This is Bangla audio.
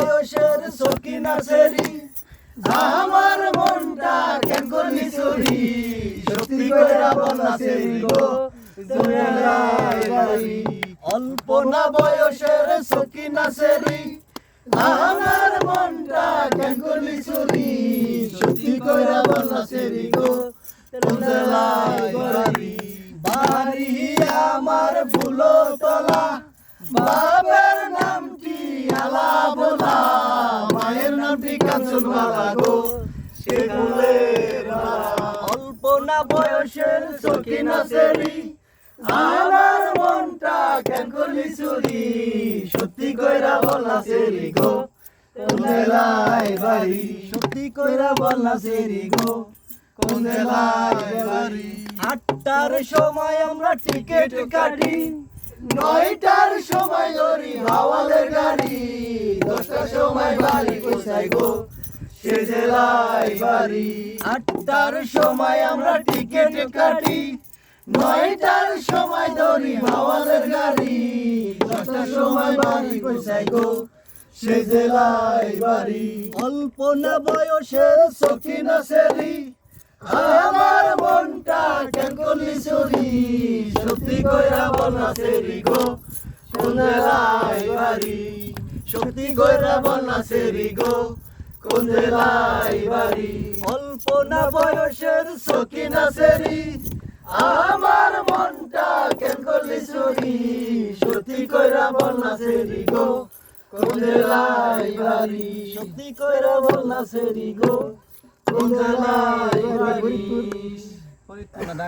বয়সের সকিনা সেরি আমার মনটা কেন করলি চুরি? সত্যি কইরা বলনা সেরি গো অল্প না বয়সের সকিনা সেরি আমার মনটা কেন করলি চুরি? সত্যি কইরা বলনা সেরি গো বাড়ি আমার ফুলো তলা বাবার কাঞ্চন বালা গো সে ফুলের মালা। অল্প না বয়সের সেরি আমার মনটা কেন করলি চুরি। সত্যি কইরা বলনা সেরি গো কোনেলাই বাড়ি? সত্যি কইরা বলনা সেরি গো কোনেলাই বাড়ি? আটটার সময় আমরা টিকিট কাটি, নয়টার সময় ধরি হাওয়ালের গাড়ি। দশটার সময় বাড়ি পৌঁছাই গো। সে বাড়ি। আটটার সময় আমরা টিকিট কাটি। নয়টার সময় ধরি হাওয়ালের গাড়ি। দশটার সময় বাড়ি পৌঁছাই গো। সে জেলায় বাড়ি। অল্প না বয়সের সখিনা সেরি। আমার মনটা কেন করলি চুরি সত্যি কইরা বলনা সেরি গো। কোনেলাই বাড়ি? সত্যি কইরা বলনা সেরি গো কোনেলাই বাড়ি। অল্প না বয়সের সকিনা সেরি আমার মনটা কেন করলি চুরি? সত্যি কইরা বলনা সেরি গো কোনেলাই বাড়ি। সত্যি কইরা বলনা সেরি গো কোনেলাই বাড়ি।